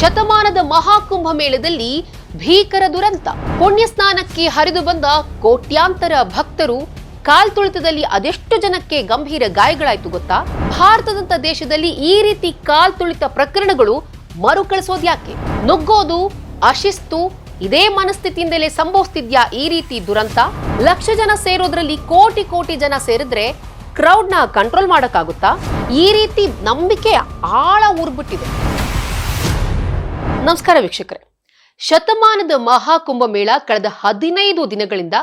ಶತಮಾನದ ಮಹಾಕುಂಭ ಮೇಳದಲ್ಲಿ ಭೀಕರ ದುರಂತ. ಪುಣ್ಯ ಸ್ನಾನಕ್ಕೆ ಹರಿದು ಬಂದ ಕೋಟ್ಯಾಂತರ ಭಕ್ತರು ಕಾಲ್ತುಳಿತದಲ್ಲಿ ಅದೆಷ್ಟು ಜನಕ್ಕೆ ಗಂಭೀರ ಗಾಯಗಳಾಯ್ತು ಗೊತ್ತಾ? ಭಾರತದಂತ ದೇಶದಲ್ಲಿ ಈ ರೀತಿ ಕಾಲ್ತುಳಿತ ಪ್ರಕರಣಗಳು ಮರುಕಳಿಸೋದು ಯಾಕೆ? ನುಗ್ಗೋದು, ಅಶಿಸ್ತು, ಇದೇ ಮನಸ್ಥಿತಿಯಿಂದಲೇ ಸಂಭವಿಸ್ತಿದ್ಯಾ ಈ ರೀತಿ ದುರಂತ? ಲಕ್ಷ ಜನ ಸೇರೋದ್ರಲ್ಲಿ ಕೋಟಿ ಕೋಟಿ ಜನ ಸೇರಿದ್ರೆ ಕ್ರೌಡ್ನ ಕಂಟ್ರೋಲ್ ಮಾಡಕ್ಕಾಗುತ್ತಾ? ಈ ರೀತಿ ನಂಬಿಕೆ ಆಳ ಊರ್ಬಿಟ್ಟಿದೆ. ನಮಸ್ಕಾರ ವೀಕ್ಷಕರೇ. ಶತಮಾನದ ಮಹಾಕುಂಭ ಮೇಳ ಕಳೆದ ಹದಿನೈದು ದಿನಗಳಿಂದ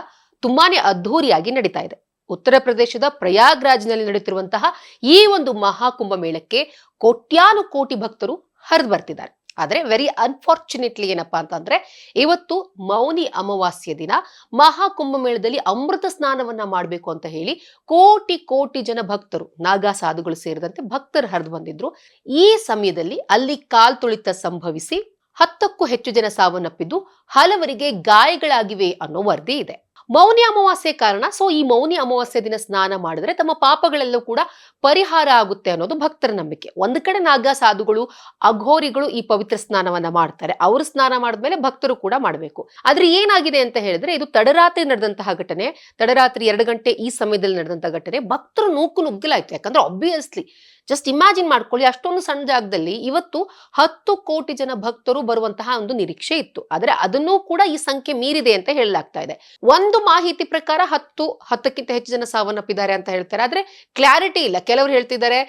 ತುಂಬಾನೇ ಅದ್ಧೂರಿಯಾಗಿ ನಡೀತಾ ಇದೆ. ಉತ್ತರ ಪ್ರದೇಶದ ಪ್ರಯಾಗ್ರಾಜ್ನಲ್ಲಿ ನಡೆಯುತ್ತಿರುವಂತಹ ಈ ಒಂದು ಮಹಾಕುಂಭ ಮೇಳಕ್ಕೆ ಕೋಟ್ಯಾನು ಕೋಟಿ ಭಕ್ತರು ಹರಿದು ಬರ್ತಿದ್ದಾರೆ. ಆದರೆ ವೆರಿ ಅನ್ಫಾರ್ಚುನೇಟ್ಲಿ ಏನಪ್ಪಾ ಅಂತಂದ್ರೆ ಇವತ್ತು ಮೌನಿ ಅಮಾವಾಸ್ಯ ದಿನ ಮಹಾಕುಂಭ ಮೇಳದಲ್ಲಿ ಅಮೃತ ಸ್ನಾನವನ್ನ ಮಾಡಬೇಕು ಅಂತ ಹೇಳಿ ಕೋಟಿ ಕೋಟಿ ಜನ ಭಕ್ತರು, ನಾಗಾ ಸಾಧುಗಳು ಸೇರಿದಂತೆ ಭಕ್ತರು ಹರಿದು ಬಂದಿದ್ರು. ಈ ಸಮಯದಲ್ಲಿ ಅಲ್ಲಿ ಕಾಲ್ತುಳಿತ ಸಂಭವಿಸಿ ಹತ್ತಕ್ಕೂ ಹೆಚ್ಚು ಜನ ಸಾವನ್ನಪ್ಪಿದ್ದು ಹಲವರಿಗೆ ಗಾಯಗಳಾಗಿವೆ ಅನ್ನೋ ವರದಿ ಇದೆ. ಮೌನಿ ಅಮಾವಾಸ್ಯೆ ಕಾರಣ ಸೊ ಈ ಮೌನಿ ಅಮಾವಾಸ್ಯೆ ದಿನ ಸ್ನಾನ ಮಾಡಿದ್ರೆ ತಮ್ಮ ಪಾಪಗಳೆಲ್ಲೂ ಕೂಡ ಪರಿಹಾರ ಆಗುತ್ತೆ ಅನ್ನೋದು ಭಕ್ತರ ನಂಬಿಕೆ. ಒಂದು ಕಡೆ ನಾಗಾ ಸಾಧುಗಳು, ಅಘೋರಿಗಳು ಈ ಪವಿತ್ರ ಸ್ನಾನವನ್ನ ಮಾಡ್ತಾರೆ. ಅವರು ಸ್ನಾನ ಮಾಡಿದ್ಮೇಲೆ ಭಕ್ತರು ಕೂಡ ಮಾಡಬೇಕು. ಆದ್ರೆ ಏನಾಗಿದೆ ಅಂತ ಹೇಳಿದ್ರೆ ಇದು ತಡರಾತ್ರಿ ನಡೆದಂತಹ ಘಟನೆ. ತಡರಾತ್ರಿ ಎರಡು ಗಂಟೆ ಈ ಸಮಯದಲ್ಲಿ ನಡೆದಂತಹ ಘಟನೆ. ಭಕ್ತರು ನೂಕು ನುಗ್ಗಲಾಯ್ತು. ಯಾಕಂದ್ರೆ ಆಬ್ವಿಯಸ್ಲಿ ಜಸ್ಟ್ ಇಮ್ಯಾಜಿನ್ ಮಾಡ್ಕೊಳ್ಳಿ, ಅಷ್ಟೊಂದು ಸಣ್ಣ ಜಾಗದಲ್ಲಿ ಇವತ್ತು ಹತ್ತು ಕೋಟಿ ಜನ ಭಕ್ತರು ಬರುವಂತಹ ಒಂದು ನಿರೀಕ್ಷೆ ಇತ್ತು. ಆದರೆ ಅದನ್ನೂ ಕೂಡ ಈ ಸಂಖ್ಯೆ ಮೀರಿದೆ ಅಂತ ಹೇಳಲಾಗ್ತಾ ಇದೆ. ಒಂದು ಮಾಹಿತಿ ಪ್ರಕಾರ ಹತ್ತು, ಹತ್ತಕ್ಕಿಂತ ಹೆಚ್ಚು ಜನ ಸಾವನ್ನಪ್ಪಿದ್ದಾರೆ ಅಂತ ಹೇಳ್ತಾರೆ. ಆದ್ರೆ ಕ್ಲಾರಿಟಿ ಇಲ್ಲ. ಕೆಲವರು ಹೇಳ್ತಿದ್ದಾರೆ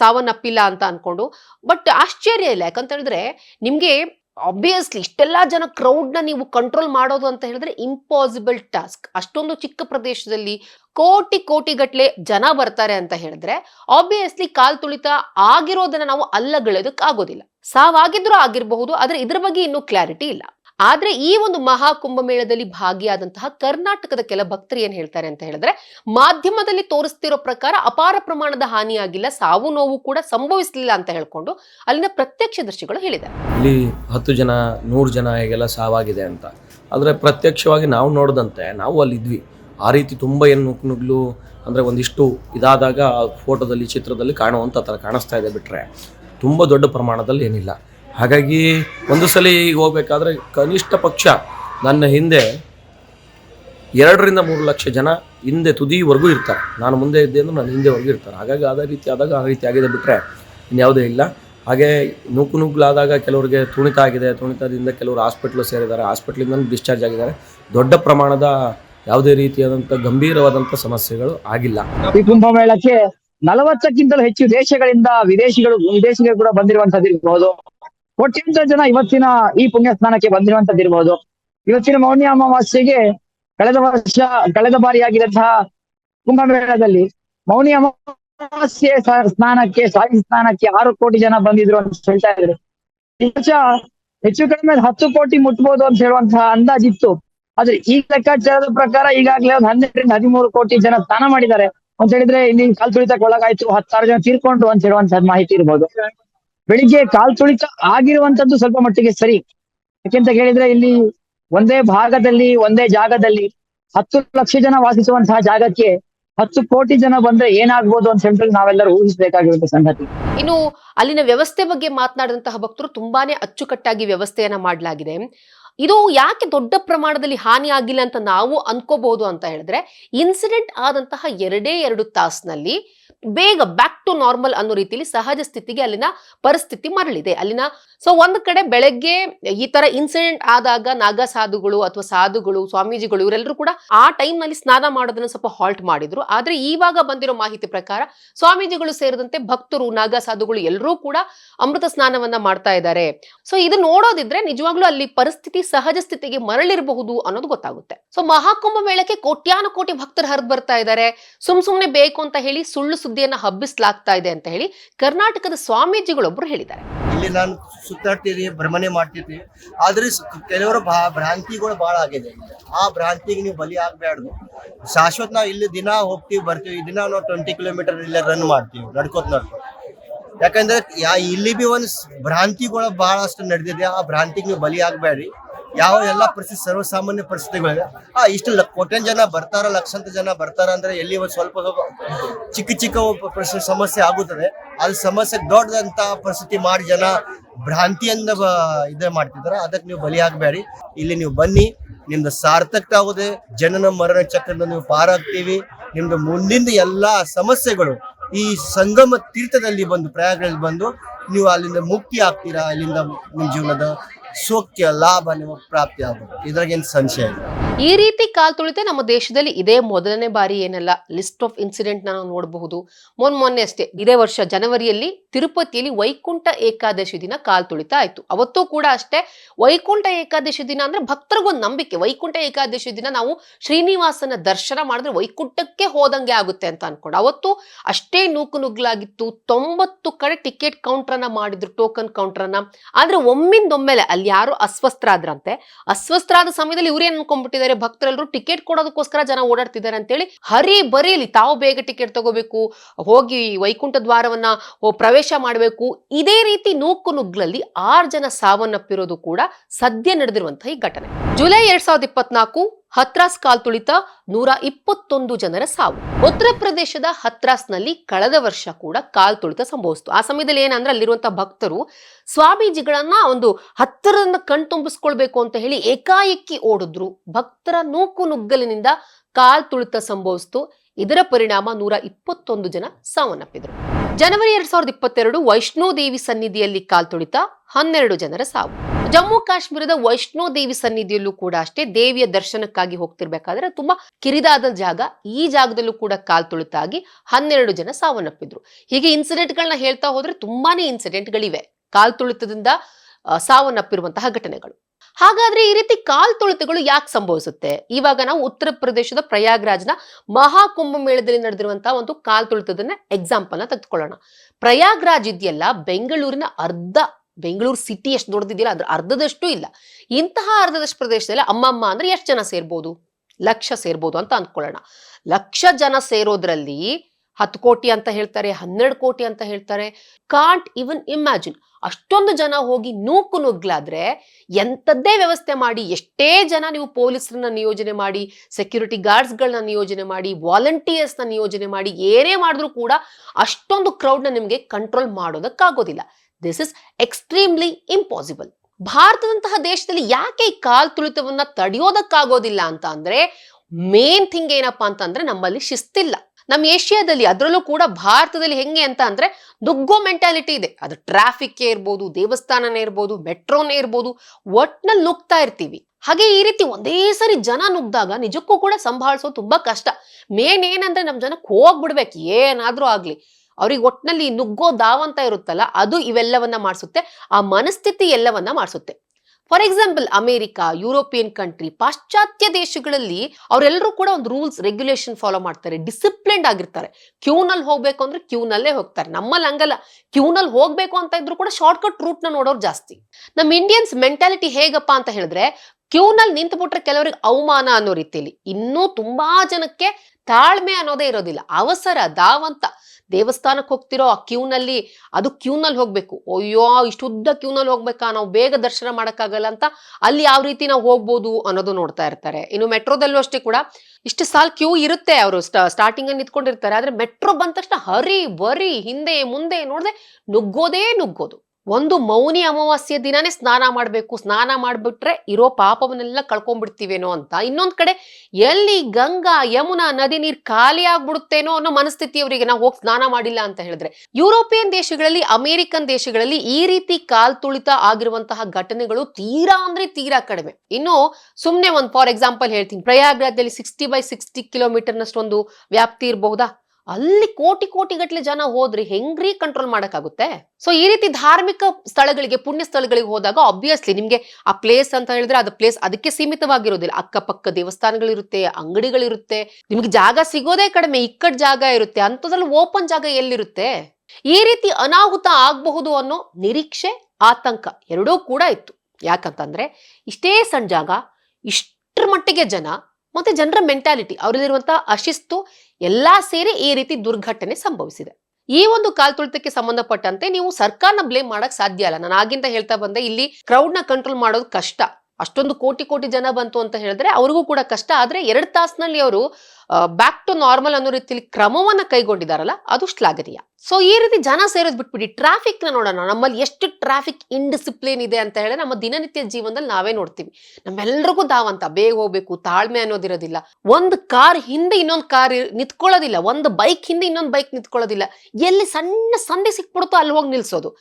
ಸಾವನ್ನಪ್ಪಿಲ್ಲ ಅಂತ ಅನ್ಕೊಂಡು. ಬಟ್ ಆಶ್ಚರ್ಯ ಇಲ್ಲ. ಯಾಕಂತ ಹೇಳಿದ್ರೆ ನಿಮ್ಗೆ ಆಬ್ವಿಯಸ್ಲಿ ಇಷ್ಟೆಲ್ಲ ಜನ ಕ್ರೌಡ್ನ ನೀವು ಕಂಟ್ರೋಲ್ ಮಾಡೋದು ಅಂತ ಹೇಳಿದ್ರೆ ಇಂಪಾಸಿಬಲ್ ಟಾಸ್ಕ್ ಅಷ್ಟೊಂದು ಚಿಕ್ಕ ಪ್ರದೇಶದಲ್ಲಿ ಕೋಟಿ ಕೋಟಿ ಗಟ್ಲೆ ಜನ ಬರ್ತಾರೆ ಅಂತ ಹೇಳಿದ್ರೆ ಆಬ್ವಿಯಸ್ಲಿ ಕಾಲ್ ತುಳಿತ ಆಗಿರೋದನ್ನ ನಾವು ಅಲ್ಲಗಳೆಯೋದಕ್ಕೆ ಆಗೋದಿಲ್ಲ ಸಾವಾಗಿದ್ರೂ ಆಗಿರಬಹುದು, ಆದ್ರೆ ಇದ್ರ ಬಗ್ಗೆ ಇನ್ನೂ ಕ್ಲಾರಿಟಿ ಇಲ್ಲ. ಆದ್ರೆ ಈ ಒಂದು ಮಹಾಕುಂಭ ಮೇಳದಲ್ಲಿ ಭಾಗಿಯಾದಂತಹ ಕರ್ನಾಟಕದ ಕೆಲ ಭಕ್ತರು ಏನ್ ಹೇಳ್ತಾರೆ ಅಂತ ಹೇಳಿದ್ರೆ, ಮಾಧ್ಯಮದಲ್ಲಿ ತೋರಿಸ್ತಿರೋ ಪ್ರಕಾರ ಅಪಾರ ಪ್ರಮಾಣದ ಹಾನಿಯಾಗಿಲ್ಲ, ಸಾವು ನೋವು ಕೂಡ ಸಂಭವಿಸಲಿಲ್ಲ ಅಂತ ಹೇಳ್ಕೊಂಡು ಅಲ್ಲಿನ ಪ್ರತ್ಯಕ್ಷದರ್ಶಿಗಳು ಹೇಳಿದ್ದಾರೆ. ಇಲ್ಲಿ ಹತ್ತು ಜನ, ನೂರು ಜನ ಹೇಗೆಲ್ಲ ಸಾವಾಗಿದೆ ಅಂತ. ಆದರೆ ಪ್ರತ್ಯಕ್ಷವಾಗಿ ನಾವು ನೋಡಿದಂತೆ ನಾವು ಅಲ್ಲಿದ್ವಿ. ಆ ರೀತಿ ತುಂಬ ಏನು ನುಗ್ಗು ನುಗ್ಲು ಅಂದರೆ ಒಂದಿಷ್ಟು ಇದಾದಾಗ ಫೋಟೋದಲ್ಲಿ, ಚಿತ್ರದಲ್ಲಿ ಕಾಣುವಂಥ ಥರ ಕಾಣಿಸ್ತಾ ಇದೆ ಬಿಟ್ಟರೆ ತುಂಬ ದೊಡ್ಡ ಪ್ರಮಾಣದಲ್ಲಿ ಏನಿಲ್ಲ. ಹಾಗಾಗಿ ಒಂದು ಸಲ ಈಗ ಹೋಗ್ಬೇಕಾದ್ರೆ ಕನಿಷ್ಠ ಪಕ್ಷ ನನ್ನ ಹಿಂದೆ ಎರಡರಿಂದ ಮೂರು ಲಕ್ಷ ಜನ ಹಿಂದೆ ತುದಿವರೆಗೂ ಇರ್ತಾರೆ. ನಾನು ಮುಂದೆ ಇದ್ದೆ ಅಂದ್ರೆ ನನ್ನ ಹಿಂದೆವರೆಗೂ ಇರ್ತಾರೆ. ಹಾಗಾಗಿ ಅದೇ ರೀತಿ ಆದಾಗ ಆ ರೀತಿ ಆಗಿದೆ ಬಿಟ್ಟರೆ ಇನ್ಯಾವುದೇ ಇಲ್ಲ. ಹಾಗೆ ನೂಕು ನೂಕುಲಾದಾಗ ಕೆಲವರಿಗೆ ತುಣಿತ ಆಗಿದೆ. ತುಣಿತದಿಂದ ಕೆಲವರು ಹಾಸ್ಪಿಟ್ಲು ಸೇರಿದ್ದಾರೆ. ಹಾಸ್ಪಿಟ್ಲಿಂದ ಡಿಸ್ಚಾರ್ಜ್ ಆಗಿದ್ದಾರೆ. ದೊಡ್ಡ ಪ್ರಮಾಣದ ಯಾವುದೇ ರೀತಿಯಾದಂಥ ಗಂಭೀರವಾದಂಥ ಸಮಸ್ಯೆಗಳು ಆಗಿಲ್ಲ. ಈ ಕುಂಭಮೇಳಕ್ಕೆ ನಲವತ್ತಕ್ಕಿಂತಲೂ ಹೆಚ್ಚು ದೇಶಗಳಿಂದ ವಿದೇಶಿಗಳು ವಿದೇಶಿಗಳು ಕೂಡ ಬಂದಿರುವಂತದ್ದಿರ್ಬಹುದು ಕೋಟ್ಯಾಂತರ ಜನ ಇವತ್ತಿನ ಈ ಪುಣ್ಯ ಸ್ನಾನಕ್ಕೆ ಬಂದಿರುವಂತದ್ದಿರ್ಬಹುದು ಇವತ್ತಿನ ಮೌನ್ಯ ಅಮಾವಾಸ್ಯೆಗೆ ಕಳೆದ ವರ್ಷ, ಕಳೆದ ಬಾರಿಯಾಗಿದ್ದಂತಹ ಕುಂಭಮೇಳದಲ್ಲಿ ಮೌನಿ ಅಮಾವಾಸ್ಯೆ ಸ್ನಾನಕ್ಕೆ, ಸಾಯಿ ಸ್ನಾನಕ್ಕೆ ಆರು ಕೋಟಿ ಜನ ಬಂದಿದ್ರು ಅಂತ ಹೇಳ್ತಾ ಇದ್ರು. ಈ ವರ್ಷ ಹೆಚ್ಚು ಕಡಿಮೆ ಹತ್ತು ಕೋಟಿ ಮುಟ್ಬೋದು ಅಂತ ಹೇಳುವಂತಹ ಅಂದಾಜಿತ್ತು. ಆದ್ರೆ ಈ ಲೆಕ್ಕಾಚಾರದ ಪ್ರಕಾರ ಈಗಾಗಲೇ ಒಂದು ಹನ್ನೆರಡರಿಂದ ಹದಿಮೂರು ಕೋಟಿ ಜನ ಸ್ನಾನ ಮಾಡಿದ್ದಾರೆ. ಅಂತ ಹೇಳಿದ್ರೆ ಇಲ್ಲಿ ಕಾಲ್ ತುಳಿತಕ್ಕೆ ಒಳಗಾಯ್ತು ಹತ್ತಾರು ಜನ ತೀರ್ಕೊಂಡ್ರು ಅಂತ ಹೇಳುವಂತಹ ಮಾಹಿತಿ ಇರ್ಬೋದು. ಬೆಳಿಗ್ಗೆ ಕಾಲ್ ತುಳಿತ ಆಗಿರುವಂತದ್ದು ಸ್ವಲ್ಪ ಮಟ್ಟಿಗೆ ಸರಿ. ಯಾಕೆಂತ ಹೇಳಿದ್ರೆ ಇಲ್ಲಿ ಒಂದೇ ಭಾಗದಲ್ಲಿ, ಒಂದೇ ಜಾಗದಲ್ಲಿ ಹತ್ತು ಲಕ್ಷ ಜನ ವಾಸಿಸುವಂತಹ ಜಾಗಕ್ಕೆ ಹತ್ತು ಕೋಟಿ ಜನ ಬಂದ್ರೆ ಏನಾಗ್ಬೋದು ಅಂತ ಹೇಳಿ ನಾವೆಲ್ಲರೂ ಊಹಿಸಬೇಕಾಗಿರುವಂತ ಸಂಗತಿ. ಇನ್ನು ಅಲ್ಲಿನ ವ್ಯವಸ್ಥೆ ಬಗ್ಗೆ ಮಾತನಾಡಿದಂತಹ ಭಕ್ತರು ತುಂಬಾನೇ ಅಚ್ಚುಕಟ್ಟಾಗಿ ವ್ಯವಸ್ಥೆಯನ್ನ ಮಾಡಲಾಗಿದೆ. ಇದು ಯಾಕೆ ದೊಡ್ಡ ಪ್ರಮಾಣದಲ್ಲಿ ಹಾನಿ ಆಗಿಲ್ಲ ಅಂತ ನಾವು ಅನ್ಕೋಬಹುದು ಅಂತ ಹೇಳಿದ್ರೆ ಇನ್ಸಿಡೆಂಟ್ ಆದಂತಹ ಎರಡೇ ಎರಡು ತಾಸಿನಲ್ಲಿ ಬೇಗ ಬ್ಯಾಕ್ ಟು ನಾರ್ಮಲ್ ಅನ್ನೋ ರೀತಿಯಲ್ಲಿ ಸಹಜ ಸ್ಥಿತಿಗೆ ಅಲ್ಲಿನ ಪರಿಸ್ಥಿತಿ ಮರಳಿದೆ. ಅಲ್ಲಿನ ಸೊ ಒಂದ್ ಕಡೆ ಬೆಳಗ್ಗೆ ಈ ತರ ಇನ್ಸಿಡೆಂಟ್ ಆದಾಗ ನಾಗ ಸಾಧುಗಳು ಅಥವಾ ಸಾಧುಗಳು, ಸ್ವಾಮೀಜಿಗಳು ಇವರೆಲ್ಲರೂ ಕೂಡ ಆ ಟೈಮ್ನಲ್ಲಿ ಸ್ನಾನ ಮಾಡೋದನ್ನ ಸ್ವಲ್ಪ ಹಾಲ್ಟ್ ಮಾಡಿದ್ರು. ಆದ್ರೆ ಈವಾಗ ಬಂದಿರೋ ಮಾಹಿತಿ ಪ್ರಕಾರ ಸ್ವಾಮೀಜಿಗಳು ಸೇರಿದಂತೆ ಭಕ್ತರು, ನಾಗ ಸಾಧುಗಳು ಎಲ್ಲರೂ ಕೂಡ ಅಮೃತ ಸ್ನಾನವನ್ನ ಮಾಡ್ತಾ ಇದ್ದಾರೆ. ಸೊ ಇದು ನೋಡೋದಿದ್ರೆ ನಿಜವಾಗ್ಲೂ ಅಲ್ಲಿ ಪರಿಸ್ಥಿತಿ ಸಹಜ ಸ್ಥಿತಿಗೆ ಮರಳಿರಬಹುದು ಅನ್ನೋದು ಗೊತ್ತಾಗುತ್ತೆ. ಸೊ ಮಹಾಕುಂಭ ಮೇಳಕ್ಕೆ ಕೋಟ್ಯಾನು ಕೋಟಿ ಭಕ್ತರು ಹರಿದು ಬರ್ತಾ ಇದ್ದಾರೆ. ಸುಮ್ ಸುಮ್ನೆ ಬೇಕು ಅಂತ ಹೇಳಿ ಸುಳ್ಳು ಸುದ್ದಿಯನ್ನ ಹಬ್ಬಿಸಲಾಗ್ತಾ ಇದೆ ಅಂತ ಹೇಳಿ ಕರ್ನಾಟಕದ ಸ್ವಾಮೀಜಿಗಳೊಬ್ರು ಹೇಳಿದ್ದಾರೆ. ಇಲ್ಲಿ ನಾನು ಸುತ್ತಾಡ್ತಿದ್ವಿ ಭ್ರಮಣೆ ಮಾಡ್ತಿದ್ವಿ ಆದ್ರೆ ಕೆಲವರು ಭ್ರಾಂತಿಗಳು ಭಾಳ ಆಗಿದೆ. ಆ ಭ್ರಾಂತಿಗೆ ನೀವು ಬಲಿ ಆಗ್ಬೇಡ್ದು ಶಾಶ್ವತ ನಾವು ಇಲ್ಲಿ ದಿನ ಹೋಗ್ತೀವಿ, ಬರ್ತೀವಿ. ದಿನ ನಾವು ಟ್ವೆಂಟಿ ಕಿಲೋಮೀಟರ್ ಇಲ್ಲೇ ರನ್ ಮಾಡ್ತೀವಿ ನಡ್ಕೋತ ನಡ್ಕೋ ಯಾಕಂದ್ರೆ ಇಲ್ಲಿ ಬಿ ಒಂದು ಭ್ರಾಂತಿಗಳು ಬಹಳಷ್ಟು ನಡೆದಿದೆ. ಆ ಭ್ರಾಂತಿಗೆ ನೀವು ಬಲಿ ಆಗ್ಬೇಡ್ರಿ ಯಾವ ಎಲ್ಲ ಪರಿಸ್ಥಿತಿ, ಸರ್ವಸಾಮಾನ್ಯ ಪರಿಸ್ಥಿತಿಗಳಿದೆ ಆ ಇಷ್ಟು ಕೋಟ್ಯಾನ್ ಜನ ಬರ್ತಾರ, ಲಕ್ಷಾಂತರ ಜನ ಬರ್ತಾರ ಅಂದ್ರೆ ಎಲ್ಲಿ ಒಂದು ಸ್ವಲ್ಪ ಚಿಕ್ಕ ಚಿಕ್ಕ ಪರಿಸ್ಥಿತಿ ಸಮಸ್ಯೆ ಆಗುತ್ತದೆ. ಅದು ಸಮಸ್ಯೆ ದೊಡ್ಡದಂತ ಪರಿಸ್ಥಿತಿ ಮಾಡಿ ಜನ ಭ್ರಾಂತಿಯಿಂದ ಇದೇ ಮಾಡ್ತಿದಾರ. ಅದಕ್ಕೆ ನೀವು ಬಲಿಯಾಗಬೇಡಿ. ಇಲ್ಲಿ ನೀವು ಬನ್ನಿ. ನಿಮ್ದು ಸಾರ್ಥಕ ಆಗುದೆ ಜನನ ಮರಣ ಚಕ್ರದ ನೀವು ಪಾರಾಗ್ತೀವಿ. ನಿಮ್ದು ಮುಂದಿನ ಎಲ್ಲಾ ಸಮಸ್ಯೆಗಳು ಈ ಸಂಗಮ ತೀರ್ಥದಲ್ಲಿ ಬಂದು ಪ್ರಯಾಗದಲ್ಲಿ ಬಂದು ನೀವು ಅಲ್ಲಿಂದ ಮುಕ್ತಿ ಆಗ್ತೀರಾ? ಅಲ್ಲಿಂದ ನಿಮ್ಮ ಜೀವನದ ಸೌಖ್ಯ ಲಾಭ ನಿಮಗೆ ಪ್ರಾಪ್ತಿ ಆಗುತ್ತೆ ಇದ್ರಾಗೇನು ಸಂಶಯ ಇಲ್ಲ. ಈ ರೀತಿ ಕಾಲ್ ತುಳಿತ ನಮ್ಮ ದೇಶದಲ್ಲಿ ಇದೇ. ಮೊದಲನೇ ಬಾರಿ ಏನಲ್ಲ ಲಿಸ್ಟ್ ಆಫ್ ಇನ್ಸಿಡೆಂಟ್ ನಾವು ನೋಡಬಹುದು. ಮೊನ್ ಮೊನ್ನೆ ಅಷ್ಟೇ, ಇದೇ ವರ್ಷ ಜನವರಿಯಲ್ಲಿ ತಿರುಪತಿಯಲ್ಲಿ ವೈಕುಂಠ ಏಕಾದಶಿ ದಿನ ಕಾಲ್ ತುಳಿತ ಆಯ್ತು. ಅವತ್ತು ಕೂಡ ಅಷ್ಟೇ, ವೈಕುಂಠ ಏಕಾದಶಿ ದಿನ ಅಂದ್ರೆ ಭಕ್ತರಿಗೊಂದು ನಂಬಿಕೆ. ವೈಕುಂಠ ಏಕಾದಶಿ ದಿನ ನಾವು ಶ್ರೀನಿವಾಸನ ದರ್ಶನ ಮಾಡಿದ್ರೆ ವೈಕುಂಠಕ್ಕೆ ಹೋದಂಗೆ ಆಗುತ್ತೆ ಅಂತ ಅನ್ಕೊಂಡು. ಅವತ್ತು ಅಷ್ಟೇ ನೂಕು ನುಗ್ಲಾಗಿತ್ತು. ತೊಂಬತ್ತು ಕಡೆ ಟಿಕೆಟ್ ಕೌಂಟರ್ ಅನ್ನ ಮಾಡಿದ್ರು ಟೋಕನ್ ಕೌಂಟರ್ ಅನ್ನ ಆದ್ರೆ ಒಮ್ಮಿಂದೊಮ್ಮೆಲೆ ಅಲ್ಲಿ ಯಾರು ಅಸ್ವಸ್ಥರಾದ್ರಂತೆ. ಅಸ್ವಸ್ಥರಾದ ಸಮಯದಲ್ಲಿ ಇವ್ರೇನ್ ಏನ್ ಅನ್ಕೊಂಡ್ಬಿಟ್ಟಿದ್ದಾರೆ ಭಕ್ತರೆಲ್ಲರೂ ಟಿಕೆಟ್ ಕೊಡೋದಕ್ಕೋಸ್ಕರ ಜನ ಓಡಾಡ್ತಿದ್ದಾರೆ ಅಂತೇಳಿ ಹರಿ ಬರೀಲಿ, ತಾವು ಬೇಗ ಟಿಕೆಟ್ ತಗೋಬೇಕು, ಹೋಗಿ ವೈಕುಂಠ ದ್ವಾರವನ್ನ ಪ್ರವೇಶ ಮಾಡಬೇಕು. ಇದೇ ರೀತಿ ನೂಕು ನುಗ್ಗಲಲ್ಲಿ ಆರು ಜನ ಸಾವನ್ನಪ್ಪಿರೋದು ಕೂಡ ಸದ್ಯ ನಡೆದಿರುವಂತಹ ಈ ಘಟನೆ. ಜುಲೈ ಎರಡ್ ಸಾವಿರದ ಇಪ್ಪತ್ನಾಲ್ಕು ಹತ್ರಾಸ್ ಕಾಲ್ ತುಳಿತ ನೂರ ಇಪ್ಪತ್ತೊಂದು ಜನರ ಸಾವು. ಉತ್ತರ ಪ್ರದೇಶದ ಹತ್ರಾಸ್ನಲ್ಲಿ ಕಳೆದ ವರ್ಷ ಕೂಡ ಕಾಲ್ ತುಳಿತ ಸಂಭವಿಸಿತು. ಆ ಸಮಯದಲ್ಲಿ ಏನಂದ್ರೆ ಅಲ್ಲಿರುವಂತಹ ಭಕ್ತರು ಸ್ವಾಮೀಜಿಗಳನ್ನ ಒಂದು ಹತ್ತಿರದಿಂದ ಕಣ್ತುಂಬಿಸ್ಕೊಳ್ಬೇಕು ಅಂತ ಹೇಳಿ ಏಕಾಏಕಿ ಓಡಿದ್ರು. ಭಕ್ತರ ನೂಕು ನುಗ್ಗಲಿನಿಂದ ಕಾಲ್ ತುಳಿತ ಸಂಭವಿಸಿತು. ಇದರ ಪರಿಣಾಮ ನೂರ ಇಪ್ಪತ್ತೊಂದು ಜನ ಸಾವನ್ನಪ್ಪಿದರು. ಜನವರಿ ಎರಡ್ ಸಾವಿರದ ಇಪ್ಪತ್ತೆರಡು ವೈಷ್ಣೋ ದೇವಿ ಸನ್ನಿಧಿಯಲ್ಲಿ ಕಾಲ್ ತುಳಿತ ಹನ್ನೆರಡು ಜನರ ಸಾವು. ಜಮ್ಮು ಕಾಶ್ಮೀರದ ವೈಷ್ಣೋ ದೇವಿ ಸನ್ನಿಧಿಯಲ್ಲೂ ಕೂಡ ಅಷ್ಟೇ ದೇವಿಯ ದರ್ಶನಕ್ಕಾಗಿ ಹೋಗ್ತಿರ್ಬೇಕಾದ್ರೆ ತುಂಬಾ ಕಿರಿದಾದ ಜಾಗ. ಈ ಜಾಗದಲ್ಲೂ ಕೂಡ ಕಾಲ್ ತುಳಿತಾಗಿ ಹನ್ನೆರಡು ಜನ ಸಾವನ್ನಪ್ಪಿದ್ರು. ಹೀಗೆ ಇನ್ಸಿಡೆಂಟ್ ಗಳನ್ನ ಹೇಳ್ತಾ ಹೋದ್ರೆ ತುಂಬಾನೇ ಇನ್ಸಿಡೆಂಟ್ ಗಳಿವೆ ಕಾಲ್ ತುಳಿತದಿಂದ ಸಾವನ್ನಪ್ಪಿರುವಂತಹ ಘಟನೆಗಳು. ಹಾಗಾದ್ರೆ ಈ ರೀತಿ ಕಾಲ್ ತುಳಿತಗಳು ಯಾಕೆ ಸಂಭವಿಸುತ್ತೆ? ಇವಾಗ ನಾವು ಉತ್ತರ ಪ್ರದೇಶದ ಪ್ರಯಾಗ್ರಾಜ್ನ ಮಹಾಕುಂಭ ಮೇಳದಲ್ಲಿ ನಡೆದಿರುವಂತಹ ಒಂದು ಕಾಲ್ ತುಳಿತದನ್ನ ಎಕ್ಸಾಂಪಲ್ನ ತೆಗೆದುಕೊಳ್ಳೋಣ. ಪ್ರಯಾಗ್ರಾಜ್ ಇದೆಯಲ್ಲ, ಬೆಂಗಳೂರಿನ ಅರ್ಧ ಬೆಂಗಳೂರು ಸಿಟಿ ಎಷ್ಟು ದೊಡ್ಡದಿದೆಯಲ್ಲ, ಅದ್ರ ಅರ್ಧದಷ್ಟು ಇಲ್ಲ. ಇಂತಹ ಅರ್ಧದಷ್ಟು ಪ್ರದೇಶದಲ್ಲಿ ಅಮ್ಮಮ್ಮ ಅಂದ್ರೆ ಎಷ್ಟು ಜನ ಸೇರ್ಬೋದು? ಲಕ್ಷ ಸೇರ್ಬೋದು ಅಂತ ಅಂದ್ಕೊಳ್ಳೋಣ ಲಕ್ಷ ಜನ ಸೇರೋದ್ರಲ್ಲಿ ಹತ್ತು ಕೋಟಿ ಅಂತ ಹೇಳ್ತಾರೆ, ಹನ್ನೆರಡು ಕೋಟಿ ಅಂತ ಹೇಳ್ತಾರೆ. ಕಾಂಟ್ ಇವನ್ ಇಮ್ಯಾಜಿನ್ ಅಷ್ಟೊಂದು ಜನ ಹೋಗಿ ನೂಕು ನುಗ್ಲಾದ್ರೆ ಎಂಥದ್ದೇ ವ್ಯವಸ್ಥೆ ಮಾಡಿ, ಎಷ್ಟೇ ಜನ ನೀವು ಪೊಲೀಸರನ್ನ ನಿಯೋಜನೆ ಮಾಡಿ ಸೆಕ್ಯೂರಿಟಿ ಗಾರ್ಡ್ಸ್ಗಳನ್ನ ನಿಯೋಜನೆ ಮಾಡಿ ವಾಲಂಟಿಯರ್ಸ್ನ ನಿಯೋಜನೆ ಮಾಡಿ, ಏನೇ ಮಾಡಿದ್ರು ಕೂಡ ಅಷ್ಟೊಂದು ಕ್ರೌಡ್ನ ನಿಮಗೆ ಕಂಟ್ರೋಲ್ ಮಾಡೋದಕ್ಕಾಗೋದಿಲ್ಲ. ದಿಸ್ ಇಸ್ ಎಕ್ಸ್ಟ್ರೀಮ್ಲಿ ಇಂಪಾಸಿಬಲ್ ಭಾರತದಂತಹ ದೇಶದಲ್ಲಿ ಯಾಕೆ ಈ ಕಾಲ್ ತುಳಿತವನ್ನ ತಡೆಯೋದಕ್ಕಾಗೋದಿಲ್ಲ ಅಂತ ಅಂದ್ರೆ ಮೇನ್ ಥಿಂಗ್ ಏನಪ್ಪಾ ಅಂತಂದ್ರೆ ನಮ್ಮಲ್ಲಿ ಶಿಸ್ತಿಲ್ಲ. ನಮ್ಮ ಏಷ್ಯಾದಲ್ಲಿ ಅದರಲ್ಲೂ ಕೂಡ ಭಾರತದಲ್ಲಿ ಹೆಂಗೆ ಅಂತ ಅಂದ್ರೆ ನುಗ್ಗೋ ಮೆಂಟಾಲಿಟಿ ಇದೆ. ಅದು ಟ್ರಾಫಿಕ್ ಇರ್ಬೋದು, ದೇವಸ್ಥಾನನೇ ಇರ್ಬೋದು ಮೆಟ್ರೋನೇ ಇರ್ಬೋದು, ಒಟ್ನಲ್ಲಿ ನುಗ್ತಾ ಇರ್ತೀವಿ. ಹಾಗೆ ಈ ರೀತಿ ಒಂದೇ ಸರಿ ಜನ ನುಗ್ದಾಗ ನಿಜಕ್ಕೂ ಕೂಡ ಸಂಭಾಳಿಸೋದು ತುಂಬಾ ಕಷ್ಟ. ಮೇನ್ ಏನಂದ್ರೆ ನಮ್ಮ ಜನಕ್ಕೆ ಹೋಗ್ಬಿಡ್ಬೇಕು, ಏನಾದ್ರೂ ಆಗ್ಲಿ. ಅವ್ರಿಗೆ ಒಟ್ಟಿನಲ್ಲಿ ನುಗ್ಗೋ ದಾವಂತ ಇರುತ್ತಲ್ಲ, ಅದು ಇವೆಲ್ಲವನ್ನ ಮಾಡಿಸುತ್ತೆ. ಆ ಮನಸ್ಥಿತಿ ಎಲ್ಲವನ್ನ ಮಾಡಿಸುತ್ತೆ. For example America, European country, ಪಾಶ್ಚಾತ್ಯ ದೇಶಗಳಲ್ಲಿ ಅವರೆಲ್ಲರೂ ಕೂಡ ಒಂದು ರೂಲ್ಸ್ ರೆಗ್ಯುಲೇಷನ್ ಫಾಲೋ ಮಾಡ್ತಾರೆ. ಡಿಸಿಪ್ಲಿನ್ಡ್ ಆಗಿರ್ತಾರೆ. ಕ್ಯೂನಲ್ಲಿ ಹೋಗ್ಬೇಕು ಅಂದ್ರೆ ಕ್ಯೂನಲ್ಲೇ ಹೋಗ್ತಾರೆ. ನಮ್ಮಲ್ಲಿ ಹಂಗಲ್ಲ. ಕ್ಯೂನಲ್ಲಿ ಹೋಗ್ಬೇಕು ಅಂತ ಇದ್ರು ಕೂಡ ಶಾರ್ಟ್ಕಟ್ ರೂಟ್ನ ನೋಡೋರು ಜಾಸ್ತಿ. ನಮ್ಮ ಇಂಡಿಯನ್ಸ್ ಮೆಂಟಾಲಿಟಿ ಹೇಗಪ್ಪ ಅಂತ ಹೇಳಿದ್ರೆ ಕ್ಯೂನಲ್ಲಿ ನಿಂತು ಬಿಟ್ರೆ ಕೆಲವರಿಗೆ ಅವಮಾನ ಅನ್ನೋ ರೀತಿಯಲ್ಲಿ ಇನ್ನೂ ತುಂಬಾ ಜನಕ್ಕೆ ತಾಳ್ಮೆ ಅನ್ನೋದೇ ಇರೋದಿಲ್ಲ. ಅವಸರ ದಾವಂತ ದೇವಸ್ಥಾನಕ್ಕೆ ಹೋಗ್ತಿರೋ ಆ ಕ್ಯೂನಲ್ಲಿ ಅದು ಕ್ಯೂನಲ್ಲಿ ಹೋಗ್ಬೇಕು. ಅಯ್ಯೋ, ಇಷ್ಟು ಉದ್ದ ಕ್ಯೂನಲ್ಲಿ ಹೋಗ್ಬೇಕಾ? ನಾವು ಬೇಗ ದರ್ಶನ ಮಾಡೋಕ್ಕಾಗಲ್ಲ ಅಂತ ಅಲ್ಲಿ ಯಾವ ರೀತಿ ನಾವು ಹೋಗ್ಬೋದು ಅನ್ನೋದು ನೋಡ್ತಾ ಇರ್ತಾರೆ. ಇನ್ನು ಮೆಟ್ರೋದಲ್ಲೂ ಅಷ್ಟೇ ಕೂಡ ಇಷ್ಟು ಸಾಲ್ ಕ್ಯೂ ಇರುತ್ತೆ ಅವರು ಸ್ಟಾರ್ಟಿಂಗ್ ಅಲ್ಲಿ ನಿಂತ್ಕೊಂಡಿರ್ತಾರೆ. ಆದ್ರೆ ಮೆಟ್ರೋ ಬಂದ ತಕ್ಷಣ ಹರಿ ಬರಿ ಹಿಂದೆ ಮುಂದೆ ನೋಡದೆ ನುಗ್ಗೋದೇ ನುಗ್ಗೋದು. ಒಂದು ಮೌನಿ ಅಮಾವಾಸ್ಯ ದಿನಾನೇ ಸ್ನಾನ ಮಾಡಬೇಕು. ಸ್ನಾನ ಮಾಡಿಬಿಟ್ರೆ ಇರೋ ಪಾಪವನ್ನೆಲ್ಲ ಕಳ್ಕೊಂಡ್ಬಿಡ್ತೀವೇನೋ ಅಂತ. ಇನ್ನೊಂದು ಕಡೆ ಎಲ್ಲಿ ಗಂಗಾ, ಯಮುನಾ ನದಿ ನೀರು ಖಾಲಿ ಆಗ್ಬಿಡುತ್ತೇನೋ ಅನ್ನೋ ಮನಸ್ಥಿತಿ ಅವರಿಗೆ ನಾವು ಹೋಗಿ ಸ್ನಾನ ಮಾಡಿಲ್ಲ ಅಂತ ಹೇಳಿದ್ರೆ, ಯುರೋಪಿಯನ್ ದೇಶಗಳಲ್ಲಿ, ಅಮೆರಿಕನ್ ದೇಶಗಳಲ್ಲಿ ಈ ರೀತಿ ಕಾಲ್ ತುಳಿತ ಆಗಿರುವಂತಹ ಘಟನೆಗಳು ತೀರಾ ಅಂದ್ರೆ ತೀರಾ ಕಡಿಮೆ. ಇನ್ನು ಸುಮ್ಮನೆ ಒಂದು, ಫಾರ್ ಎಕ್ಸಾಂಪಲ್ ಹೇಳ್ತೀನಿ ಪ್ರಯಾಗ್ರಾಜ್ದಲ್ಲಿ ಸಿಕ್ಸ್ಟಿ ಬೈ ಸಿಕ್ಸ್ಟಿ ಕಿಲೋಮೀಟರ್ನಷ್ಟೊಂದು ವ್ಯಾಪ್ತಿ ಇರಬಹುದಾ? ಅಲ್ಲಿ ಕೋಟಿ ಕೋಟಿ ಗಟ್ಟಲೆ ಜನ ಹೋದ್ರೆ ಹೆಂಗ್ರಿ ಕಂಟ್ರೋಲ್ ಮಾಡಕ್ಕಾಗುತ್ತೆ? ಸೊ ಈ ರೀತಿ ಧಾರ್ಮಿಕ ಸ್ಥಳಗಳಿಗೆ, ಪುಣ್ಯ ಸ್ಥಳಗಳಿಗೆ ಹೋದಾಗ ಆಬ್ವಿಯಸ್ಲಿ ನಿಮ್ಗೆ ಆ ಪ್ಲೇಸ್ ಅಂತ ಹೇಳಿದ್ರೆ ಅದು ಪ್ಲೇಸ್ ಅದಕ್ಕೆ ಸೀಮಿತವಾಗಿರೋದಿಲ್ಲ. ಅಕ್ಕಪಕ್ಕ ದೇವಸ್ಥಾನಗಳಿರುತ್ತೆ, ಅಂಗಡಿಗಳಿರುತ್ತೆ, ನಿಮ್ಗೆ ಜಾಗ ಸಿಗೋದೇ ಕಡಿಮೆ, ಇಕ್ಕಟ್ ಜಾಗ ಇರುತ್ತೆ, ಅಂಥದ್ರಲ್ಲಿ ಓಪನ್ ಜಾಗ ಎಲ್ಲಿರುತ್ತೆ? ಈ ರೀತಿ ಅನಾಹುತ ಆಗಬಹುದು ಅನ್ನೋ ನಿರೀಕ್ಷೆ, ಆತಂಕ ಎರಡೂ ಕೂಡ ಇತ್ತು. ಯಾಕಂತಂದ್ರೆ ಇಷ್ಟೇ ಸಣ್ಣ ಜಾಗ, ಇಷ್ಟರ ಮಟ್ಟಿಗೆ ಜನ ಮತ್ತೆ ಜನರ ಮೆಂಟಾಲಿಟಿ ಅವರಲ್ಲಿರುವಂತಹ ಅಶಿಸ್ತು ಎಲ್ಲಾ ಸೇರಿ ಈ ರೀತಿ ದುರ್ಘಟನೆ ಸಂಭವಿಸಿದೆ. ಈ ಒಂದು ಕಾಲ್ತುಳಿತಕ್ಕೆ ಸಂಬಂಧಪಟ್ಟಂತೆ ನೀವು ಸರ್ಕಾರನ ಬ್ಲೇಮ್ ಮಾಡಕ್ ಸಾಧ್ಯ ಇಲ್ಲ ನಾನು ಆಗಿಂದ ಹೇಳ್ತಾ ಬಂದೆ, ಇಲ್ಲಿ ಕ್ರೌಡ್ನ ಕಂಟ್ರೋಲ್ ಮಾಡೋದು ಕಷ್ಟ. ಅಷ್ಟೊಂದು ಕೋಟಿ ಕೋಟಿ ಜನ ಬಂತು ಅಂತ ಹೇಳಿದ್ರೆ ಅವ್ರಿಗೂ ಕೂಡ ಕಷ್ಟ. ಆದ್ರೆ ಎರಡು ತಾಸಿನಲ್ಲಿ ಅವರು ಬ್ಯಾಕ್ ಟು ನಾರ್ಮಲ್ ಅನ್ನೋ ರೀತಿಯಲ್ಲಿ ಕ್ರಮವನ್ನ ಕೈಗೊಂಡಿದಾರಲ್ಲ, ಅದು ಶ್ಲಾಘನೀಯ ಸೊ ಈ ರೀತಿ ಜನ ಸೇರೋದು ಬಿಟ್ಬಿಡಿ. ಟ್ರಾಫಿಕ್ನ ನೋಡೋಣ. ನಮ್ಮಲ್ಲಿ ಎಷ್ಟು ಟ್ರಾಫಿಕ್ ಇನ್ಡಿಸಿಪ್ಲಿನ್ ಇದೆ ಅಂತ ಹೇಳಿ ನಮ್ಮ ದಿನನಿತ್ಯ ಜೀವನದಲ್ಲಿ ನಾವೇ ನೋಡ್ತೀವಿ. ನಮ್ಮೆಲ್ರಿಗೂ ದಾವಂತ ಬೇಗ ಹೋಗ್ಬೇಕು, ತಾಳ್ಮೆ ಅನ್ನೋದಿರೋದಿಲ್ಲ. ಒಂದು ಕಾರ್ ಹಿಂದೆ ಇನ್ನೊಂದು ಕಾರ್ ನಿಂತ್ಕೊಳ್ಳೋದಿಲ್ಲ. ಒಂದು ಬೈಕ್ ಹಿಂದೆ ಇನ್ನೊಂದು ಬೈಕ್ ನಿಂತ್ಕೊಳ್ಳೋದಿಲ್ಲ. ಎಲ್ಲಿ ಸಣ್ಣ ಸಂಧಿ ಸಿಕ್ಬಿಡುತ್ತೋ ಅಲ್ಲಿ ಹೋಗಿ ನಿಲ್ಸೋದು.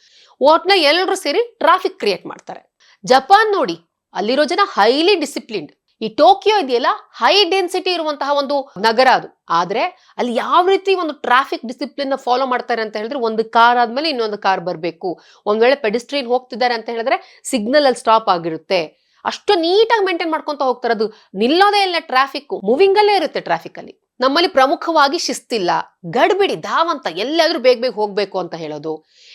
ಒಟ್ನ ಎಲ್ಲರೂ ಸೇರಿ ಟ್ರಾಫಿಕ್ ಕ್ರಿಯೇಟ್ ಮಾಡ್ತಾರೆ. ಜಪಾನ್ ನೋಡಿ ಅಲ್ಲಿರೋ ಜನ ಹೈಲಿ ಡಿಸಿಪ್ಲಿನ್ಡ್ ಈ ಟೋಕಿಯೋ ಇದೆಯಲ್ಲ ಹೈ ಡೆನ್ಸಿಟಿ ಇರುವಂತಹ ಒಂದು ನಗರ ಅದು. ಆದ್ರೆ ಅಲ್ಲಿ ಯಾವ ರೀತಿ ಒಂದು ಟ್ರಾಫಿಕ್ ಡಿಸಿಪ್ಲಿನ್ ಫಾಲೋ ಮಾಡ್ತಾರೆ ಅಂತ ಹೇಳಿದ್ರೆ ಒಂದು ಕಾರ್ ಆದ್ಮೇಲೆ ಇನ್ನೊಂದು ಕಾರ್ ಬರಬೇಕು. ಒಂದ್ ವೇಳೆ ಪೆಡಿಸ್ಟ್ರೀನ್ ಹೋಗ್ತಿದ್ದಾರೆ ಅಂತ ಹೇಳಿದ್ರೆ ಸಿಗ್ನಲ್ ಅಲ್ಲಿ ಸ್ಟಾಪ್ ಆಗಿರುತ್ತೆ. ಅಷ್ಟು ನೀಟಾಗಿ ಮೇಂಟೈನ್ ಮಾಡ್ಕೊಂತ ಹೋಗ್ತಾರೆ ಅದು ನಿಲ್ಲೋದೇ ಇಲ್ಲ ಟ್ರಾಫಿಕ್ ಮೂವಿಂಗ್ ಅಲ್ಲೇ ಇರುತ್ತೆ ಟ್ರಾಫಿಕ್ ಅಲ್ಲಿ. ನಮ್ಮಲ್ಲಿ ಪ್ರಮುಖವಾಗಿ ಶಿಸ್ತಿಲ್ಲ. ಗಡ್ಬಿಡಿ ಧಾವಂತ ಎಲ್ಲಾದ್ರೂ ಬೇಗ ಬೇಗ ಹೋಗ್ಬೇಕು ಅಂತ ಹೇಳೋದು.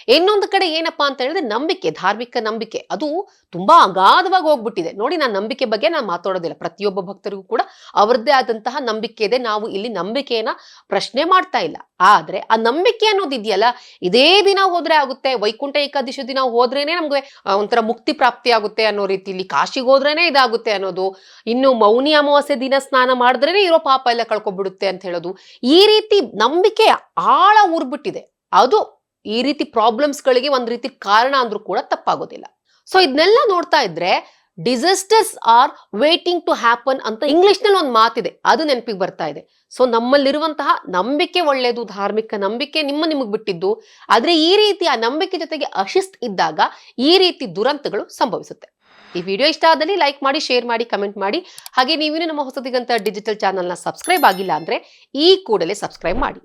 ಇನ್ನೊಂದು ಕಡೆ ಏನಪ್ಪಾ ಅಂತ ಹೇಳಿದ್ರೆ ನಂಬಿಕೆ, ಧಾರ್ಮಿಕ ನಂಬಿಕೆ. ಅದು ತುಂಬಾ ಅಗಾಧವಾಗಿ ಹೋಗ್ಬಿಟ್ಟಿದೆ. ನೋಡಿ, ನಾನು ನಂಬಿಕೆ ಬಗ್ಗೆ ನಾನು ಮಾತಾಡೋದಿಲ್ಲ. ಪ್ರತಿಯೊಬ್ಬ ಭಕ್ತರಿಗೂ ಕೂಡ ಅವರದ್ದೇ ಆದಂತಹ ನಂಬಿಕೆ ಇದೆ. ನಾವು ಇಲ್ಲಿ ನಂಬಿಕೆಯನ್ನ ಪ್ರಶ್ನೆ ಮಾಡ್ತಾ ಇಲ್ಲ. ಆದ್ರೆ ಆ ನಂಬಿಕೆ ಅನ್ನೋದು ಇದೆಯಲ್ಲ, ಇದೇ ದಿನ ಹೋದ್ರೆ ಆಗುತ್ತೆ. ವೈಕುಂಠ ಏಕಾದಶಿ ದಿನ ಹೋದ್ರೇನೆ ನಮ್ಗೆ ಒಂಥರ ಮುಕ್ತಿ ಪ್ರಾಪ್ತಿ ಆಗುತ್ತೆ ಅನ್ನೋ ರೀತಿಲಿ ಕಾಶಿಗೆ ಹೋದ್ರೇನೆ ಇದಾಗುತ್ತೆ ಅನ್ನೋದು. ಇನ್ನು ಮೌನಿ ಅಮಾವಾಸ್ಯೆ ದಿನ ಸ್ನಾನ ಮಾಡಿದ್ರೇನೆ ಇರೋ ಪಾಪ ಎಲ್ಲ ಕಳ್ಕೊಬಿಡುತ್ತೆ. ಅಂತ ಹೇಳೋದು ಈ ರೀತಿ ನಂಬಿಕೆ ಆಳ ಊರ್ಬಿಟ್ಟಿದೆ. ಅದು ಈ ರೀತಿ ಪ್ರಾಬ್ಲಮ್ಸ್ ಗಳಿಗೆ ಒಂದ್ ರೀತಿ ಕಾರಣ ಅಂದ್ರೂ ಕೂಡ ತಪ್ಪಾಗೋದಿಲ್ಲ. ಸೊ ಇದನ್ನೆಲ್ಲ ನೋಡ್ತಾ ಇದ್ರೆ disasters are waiting to happen ಅಂತ ಇಂಗ್ಲಿಷ್ನಲ್ಲಿ ಒಂದು ಮಾತಿದೆ. ಅದು ನೆನಪಿಗೆ ಬರ್ತಾ ಇದೆ. ಸೊ ನಮ್ಮಲ್ಲಿರುವಂತಹ ನಂಬಿಕೆ ಒಳ್ಳೆಯದು ಧಾರ್ಮಿಕ ನಂಬಿಕೆ ನಿಮ್ಮ ನಿಮಗೆ ಬಿಟ್ಟಿದ್ದು. ಆದ್ರೆ ಈ ರೀತಿ ಆ ನಂಬಿಕೆ ಜೊತೆಗೆ ಅಶಿಸ್ತ್ ಇದ್ದಾಗ ಈ ರೀತಿ ದುರಂತಗಳು ಸಂಭವಿಸುತ್ತೆ. ಈ ವಿಡಿಯೋ ಇಷ್ಟ ಆದಲ್ಲಿ ಲೈಕ್ ಮಾಡಿ, ಶೇರ್ ಮಾಡಿ, ಕಮೆಂಟ್ ಮಾಡಿ. ಹಾಗೆ ನೀವೇನು ನಮ್ಮ ಹೊಸದಿಗಂತ ಡಿಜಿಟಲ್ ಚಾನಲ್ನ ಸಬ್ಸ್ಕ್ರೈಬ್ ಆಗಿಲ್ಲ ಅಂದ್ರೆ ಈ ಕೂಡಲೇ ಸಬ್ಸ್ಕ್ರೈಬ್ ಮಾಡಿ.